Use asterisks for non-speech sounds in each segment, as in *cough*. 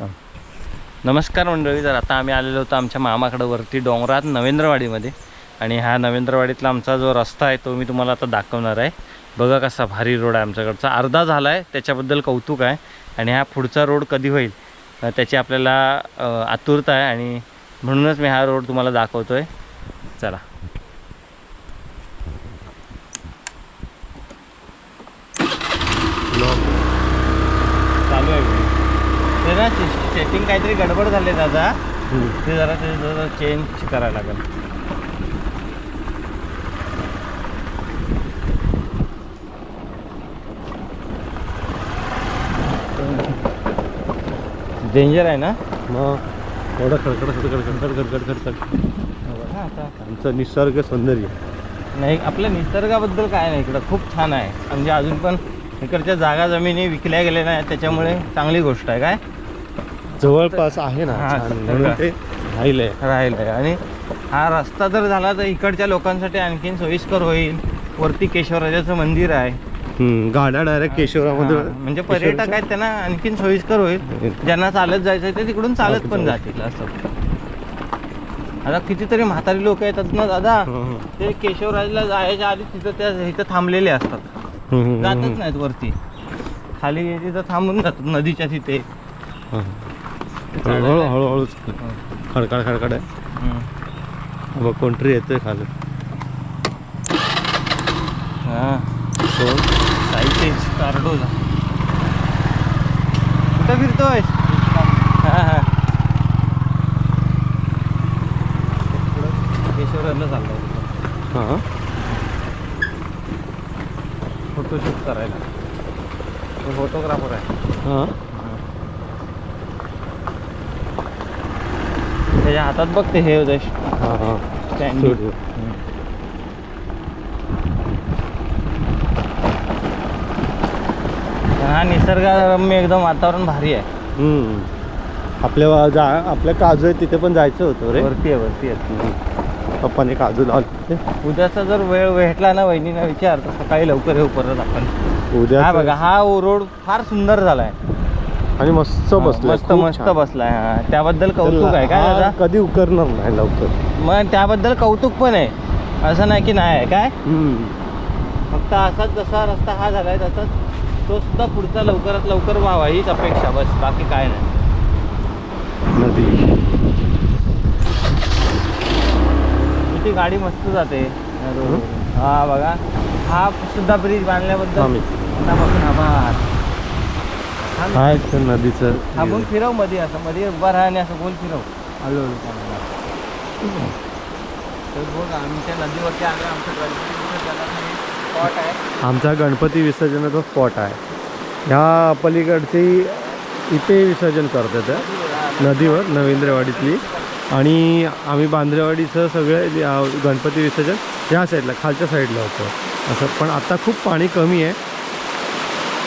नमस्कार मंडळी तर आता आम्ही आलेलो होतो आमच्या मामाकडं वरती डोंगरात नवेंद्रवाडीमध्ये. आणि हा नवेंद्रवाडीतला आमचा जो रस्ता आहे तो मी तुम्हाला आता दाखवणार आहे. बघा कसा भारी रोड आहे आमच्याकडचा. अर्धा झाला आहे त्याच्याबद्दल कौतुक आहे. आणि हा पुढचा रोड कधी होईल त्याची आपल्याला आतुरता आहे. आणि म्हणूनच मी हा रोड तुम्हाला दाखवतो आहे चला आहे ते ना सेटिंग काहीतरी गडबड झाली दादा. ते जरा ते जरा चेंज करायला लागेल. डेंजर आहे ना? मग एवढं खडखड खडखड खडखड खडखड खडखड आमचं निसर्ग सौंदर्य. नाही आपल्या निसर्गाबद्दल काय नाही इकडं खूप छान आहे. म्हणजे अजून पण इकडच्या जागा जमिनी विकल्या गेल्या नाही त्याच्यामुळे चांगली गोष्ट आहे काय? जवळपास आहे ना हा, छान. म्हणून ते राहिलं आहे आणि हा रस्ता जर झाला तर इकडच्या लोकांसाठी आणखीन सोयीस्कर होईल. वरती केशवराजाचं मंदिर आहे. हम्म, गाड्या डायरेक्ट केशवरामध्ये हा, म्हणजे पर्यटक आहेत त्यांना आणखीन सोयीस्कर होईल. ज्यांना चालत जायचं ते तिकडून चालत पण जातील असं. आता कितीतरी म्हातारी लोक येतात ना दादा. ते केशवराजला जायच्या आधी तिथं त्या इथं थांबलेले असतात. जातच नाहीत वरती. खाली तिथं थांबून जातात नदीच्या तिथे. हळूहळू हळूहळू खडखड खडखड आहे. बघ कोणतरी येतोय खाली? हा. साईटेज कुठं फिरतोय? हा हा. हां. फोटोशूट करायला. फोटोग्राफर आहे. हां. त्याच्या हातात बघ ते हे होतं. हां हां. हा निसर्गरम्य एकदम वातावरण भारी आहे. हम्म. आपल्या वा- जा आपल्या काजू आहे तिथे पण जायचं होतं रे. वरती आहे वरती आहे. पप्पाने काजू लावले उद्याचा जर वेळ भेटला ना वहिनीला विचार तर सकाळी लवकर येऊ परत आपण. उद्या हा बघा हा रोड फार सुंदर झालाय. आणि मस्त बसलं मस्त मस्त बसलाय हा. त्याबद्दल कौतुक आहे काय दादा? कधी उकरणार नाही लवकर. मग त्याबद्दल कौतुक पण आहे. असं नाही की नाही आहे काय. फक्त असाच जसा रस्ता हा झालाय तसाच तो सुद्धा पुढचा लवकरात लवकर व्हावा हीच अपेक्षा बस बाकी काय नाही. नदी. किती गाडी मस्त जाते. हा? बघा. हा सुद्धा ब्रिज बांधल्याबद्दल आम्ही मनापासून आभार. हा तर नदीचं हा मग फिरवमध्ये असं मध्ये उभा राहा आणि असं गोल फिरव तर बघ आमच्या नदीवरती आलं आमचं गणपती स्पॉट आहे. आमचा गणपती विसर्जनाचा स्पॉट आहे. ह्या पलीकडची इथे विसर्जन करतात. नदीवर नवेंद्रवाडीतली. आणि आम्ही बांद्रेवाडीचं सगळे गणपती विसर्जन ह्या साईडला खालच्या साईडला होतं. असं पण आता खूप पाणी कमी आहे.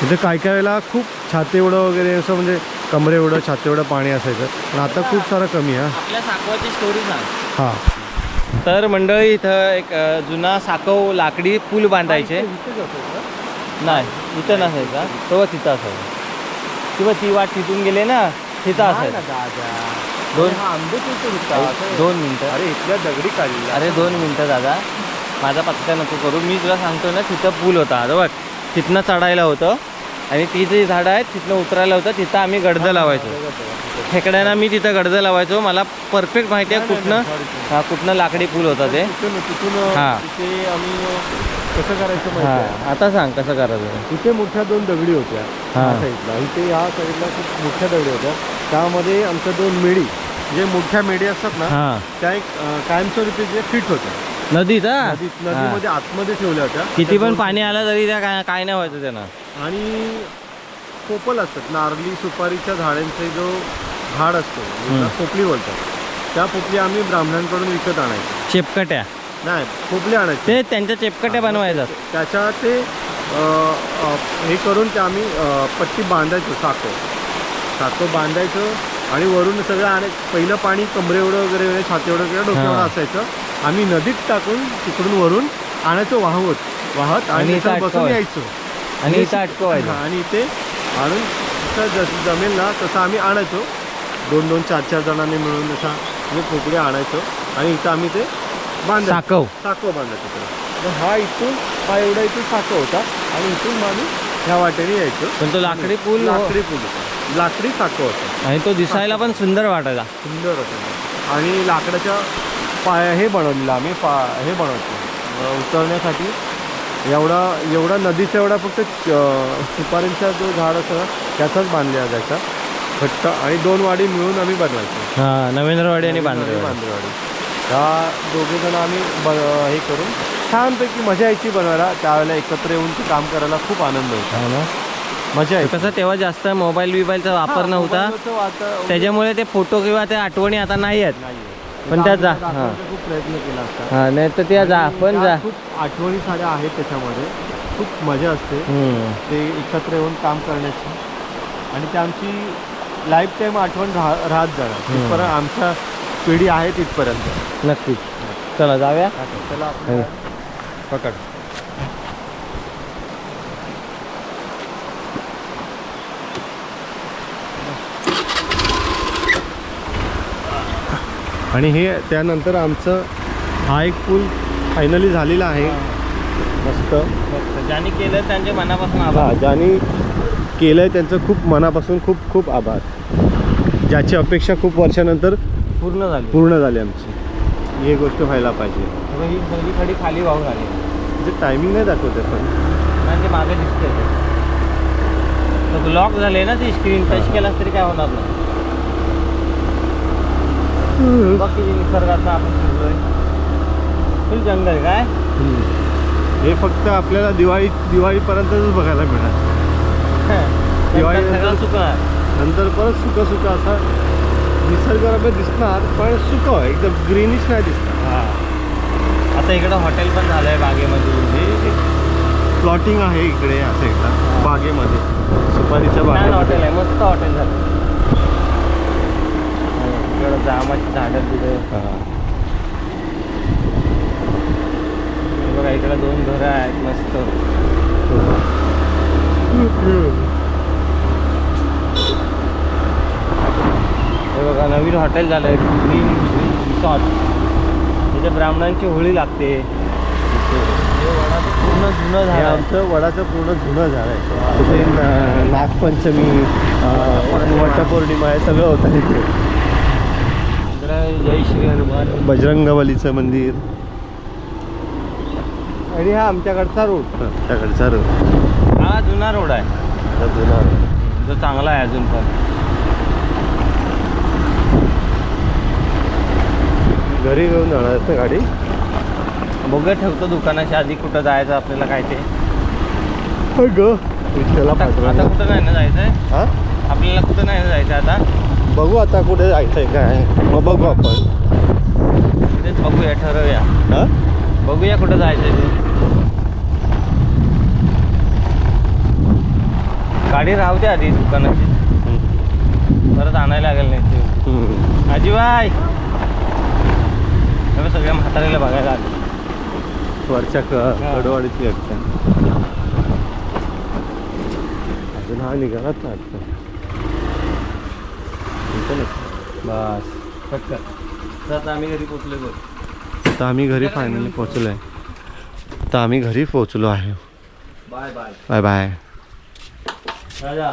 इथे काय काय वेळेला खूप छाती एवढं वगैरे असं म्हणजे कमरे एवढं छाती एवढं पाणी असायचं. पण आता खूप सारं कमी आहे आपल्या साकवाची स्टोरी सांग. हां. तर मंडळी इथं एक जुना साकव लाकडी पूल बांधायचे. नाही इथं नसायचा. तो तिथं असायचा. किंवा ती वाट तिथून गेले ना तिथं असायचं. दोन दोन मिनटं. अरे इथल्या दगडी काढली अरे दोन मिनटं दादा. माझा पत्ता नको करू. मी तुला सांगतो ना तिथं पूल होता. बघ तिथनं चढायला होतं. आणि ती जी झाडं आहेत तिथनं उतरायला होतं तिथं आम्ही गडदं लावायचो. खेकड्यांना मी तिथं गडदं लावायचो. मला परफेक्ट माहिती आहे कुठनं हा कुठनं लाकडी पूल होता ते. हां. तिथे आम्ही कसं करायचं हा? आता सांग कसं करायचं? इथे मोठ्या दोन दगडी होत्या हां. ह्या साईडला. इथे ह्या साईडला खूप मोठ्या दगडी होत्या. त्यामध्ये आमच्या दोन मेढी जे मोठ्या मेढी असतात ना हां. त्या एक कायमस्वरूपी जे फिट होत्या. नदीत हा? नदीमध्ये आतमध्ये ठेवल्या होत्या. किती पण पाणी आलं तरी त्या काय नाही व्हायचं त्यांना. आणि पोपल असतात नारली सुपारीच्या झाडांचे जो झाड असतो. त्याला पोपली बोलतात. त्या पोपली आम्ही ब्राह्मणांकडून विकत आणायचो. चेपकट्या? नाही पोपली आणायची. ते त्यांच्या चेपकट्या बनवायच्या त्याच्या ते अ, अ, हे करून ते आम्ही अ, पट्टी बांधायचो साखो. साखो बांधायचो आणि वरून सगळं आणि पहिलं पाणी कमरे एवढं वगैरे वगैरे छाती एवढं वगैरे डोक्यावर हां. असायचं. आम्ही नदीत टाकून तिकडून वरून आणायचो वाहवत. वाहत आणि आणि इथं इथं बसून. यायचो. आणि इथं अटकवायचं. हां, आणि इथे आणून जसं जस जमेल ना तसं आम्ही आणायचो. दोन दोन चार चार जणांनी मिळून असा म्हणजे कोकडे आणायचो. आणि इथं आम्ही ते बांधायचो साकव. साखव बांधायचो तिकडे. तर हा इथून हा एवढा इथून साखव होता. आणि इथून मग आम्ही ह्या वाटेने यायचो. पण तो लाकडी पूल लाकडी पूल होता. लाकडी साखव होता. आणि तो दिसायला पण सुंदर वाटायचा सुंदर होतं. आणि लाकडाच्या पाय हे बनवलेलं आम्ही पा हे बनवतो. उतरण्यासाठी एवढा एवढा नदीचा एवढा फक्त सुपारींचा जो झाड असतं त्याचाच बांधलेला जायचा घट्ट आणि दोन वाडी मिळून आम्ही बनवायचो. हा नवेंद्रवाडी आणि बांद्रेवाडी. बांद्रेवाडी. ह्या दोघे जण आम्ही ब हे करून छानपैकी मजा यायची बनवायला. त्यावेळेला एकत्र येऊन ते काम करायला खूप आनंद होता. हा ना? मजा यायची. कसं तेव्हा जास्त मोबाईल बिबाईलचा वापर नव्हता. त्याच्यामुळे ते फोटो किंवा त्या आठवणी आता नाही आहेत. पण त्या जा- दाखवायचा हा. खूप प्रयत्न केला असता. हा नाही तर त्या जा. आणि आपण त्या जा. खूप आठवणी साऱ्या आहेत त्याच्यामध्ये. खूप मजा असते. हम्म. ते एकत्र येऊन काम करण्याची. आणि ते आमची लाईफ टाईम आठवण राह राहत जाणार. तिथपर्यंत आमच्या पिढी आहे तिथपर्यंत. नक्कीच. चला जाऊया. चला आपण हो. पकड. आणि हे त्यानंतर आमचं हा एक पूल फायनली झालेला आहे. मस्त. ज्यांनी केलं त्यांच्या मनापासून आभार. ज्यांनी केलं आहे त्यांचं खूप मनापासून खूप खूप आभार. ज्याची अपेक्षा खूप वर्षानंतर पूर्ण झाली. पूर्ण झाली आमची. ही गोष्ट व्हायला पाहिजे. ही खाली वाहून आली. म्हणजे टायमिंग नाही दाखवते पण. ते मागे दिसते लॉक झाले ना ती स्क्रीन टच केलास तरी काय होणार नाही. बघ किती निसर्गात आपण फिरलोय. फुल जंगल काय. हे फक्त आपल्याला दिवाळी दिवाळीपर्यंतच बघायला मिळणार. *laughs* दिवाळी सगळं नंतर- परत सुकं सुकं असा निसर्गरम्य दिसणार पण सुकं एकदम ग्रीनिश नाही दिसणार. हा. आता इकडं हॉटेल पण झालंय बागेमध्ये. हे प्लॉटिंग आहे इकडे या साईडला बागेमध्ये. सुपारीच्या छान हॉटेल बागेमध्ये आहे मस्त हॉटेल झालं. इकडं जामाची झाडं बिडं हा. बघा इकडं दोन घरं आहेत मस्त. हे बघा नवीन हॉटेल झालंय ग्रीन रिसॉर्ट. तिथे ब्राह्मणांची होळी लागते. हे वडाचं पूर्ण जुनं हे झालं आमचं वडाचं पूर्ण जुनं झाड आहे. तिथे ना- नागपंचमी अं, वटपौर्णिमा हे सगळं होतं तिथे जय श्री हनुमान बजरंगबलीचं मंदिर. आणि हा आमच्याकडचा रोड आमच्याकडचा रोड हा जुना रोड आहे. हा जुना road. जो चांगला आहे अजून पण. घरी घेऊन जाणार ना गाडी? बघूया ठेवतो दुकानाच्या आधी कुठं जायचं आपल्याला काय ते. विठ्ठला आता पाठवा. आता कुठं नाही ना जायचंय? हा? आपल्याला कुठं नाही ना जायचं आता? बघू आता कुठे जायचंय काय. मग बघू आपण. तिथेच बघूया ठरवूया. हा? बघूया कुठं जायचंय ते. गाडी राहू दे आधी दुकानाची. परत आणायला लागेल नाही. आजीबाई! सगळ्या म्हातारीला बघायला आले. वरच्या. कडवाडीची एकट्या अजून हा निघालाच ना. बस. पटकन. तर आता आम्ही घरी पोचलो बघ. आता आम्ही घरी फायनली पोहोचलो आहे आता आम्ही घरी पोहोचलो आहे. Bye bye. Bye bye. राजा.